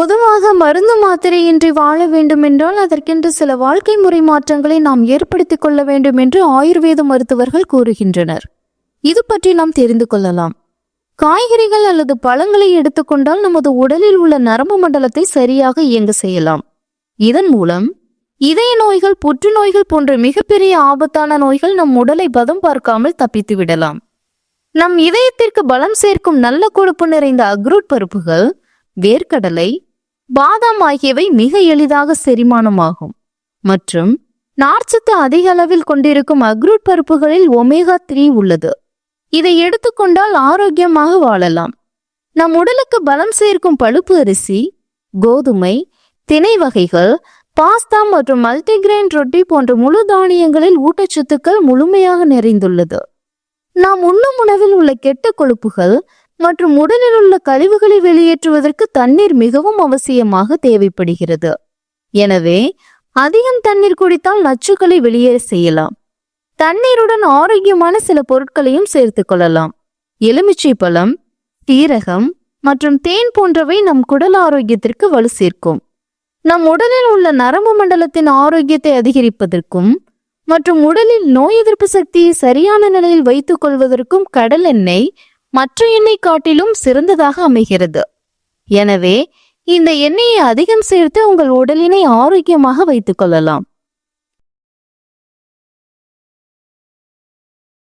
பொதுவாக மருந்து மாத்திரையின்றி வாழ வேண்டுமென்றால் அதற்கென்று சில வாழ்க்கை முறை மாற்றங்களை நாம் ஏற்படுத்திக் கொள்ள வேண்டும் என்று ஆயுர்வேத மருத்துவர்கள் கூறுகின்றனர். இது பற்றி நாம் தெரிந்து கொள்ளலாம். காய்கறிகள் அல்லது பழங்களை எடுத்துக்கொண்டால் நமது உடலில் உள்ள நரம்பு மண்டலத்தை சரியாக இயங்க செய்யலாம். இதன் மூலம் இதய நோய்கள் புற்றுநோய்கள் போன்ற மிகப்பெரிய ஆபத்தான நோய்கள் நம் உடலை பதம் பார்க்காமல் தப்பித்து விடலாம். நம் இதயத்திற்கு பலம் சேர்க்கும் நல்ல கொழுப்பு நிறைந்த அக்ரூட் பருப்புகள் வேர்க்கடலை பாதாம் ஆகியவை மிக எளிதாக செரிமானமாகும். மற்றும் நார்ச்சத்து அதிக அளவில் கொண்டிருக்கும் அக்ரூட் பருப்புகளில் ஒமேகா த்ரீ உள்ளது. இதை எடுத்துக்கொண்டால் ஆரோக்கியமாக வாழலாம். நம் உடலுக்கு பலம் சேர்க்கும் பழுப்பு அரிசி கோதுமை திணை வகைகள் பாஸ்தா மற்றும் மல்டிகிரெயின் ரொட்டி போன்ற முழு தானியங்களில் ஊட்டச்சத்துக்கள் முழுமையாக நிறைந்துள்ளது. நாம் உண்ணும் உணவில் உள்ள கெட்ட கொழுப்புகள் மற்றும் உடலில் உள்ள கழிவுகளை வெளியேற்றுவதற்கு தண்ணீர் மிகவும் அவசியமாக தேவைப்படுகிறது. எனவே அதிகம் தண்ணீர் குடித்தால் நச்சுக்களை வெளியேற செய்யலாம். தண்ணீருடன் ஆரோக்கியமான சில பொருட்களையும் சேர்த்துக் கொள்ளலாம். எலுமிச்சை பழம் சீரகம் மற்றும் தேன் போன்றவை நம் குடல் ஆரோக்கியத்திற்கு வலு சேர்க்கும். நம் உடலில் உள்ள நரம்பு மண்டலத்தின் ஆரோக்கியத்தை அதிகரிப்பதற்கும் மற்றும் உடலில் நோய் எதிர்ப்பு சக்தியை சரியான நிலையில் வைத்துக் கொள்வதற்கும் கடல் எண்ணெய் மற்ற எண்ணெய் காட்டிலும் சிறந்ததாக அமைகிறது. எனவே இந்த எண்ணெயை அதிகம் சேர்த்து உங்கள் உடலினை ஆரோக்கியமாக வைத்துக் கொள்ளலாம்.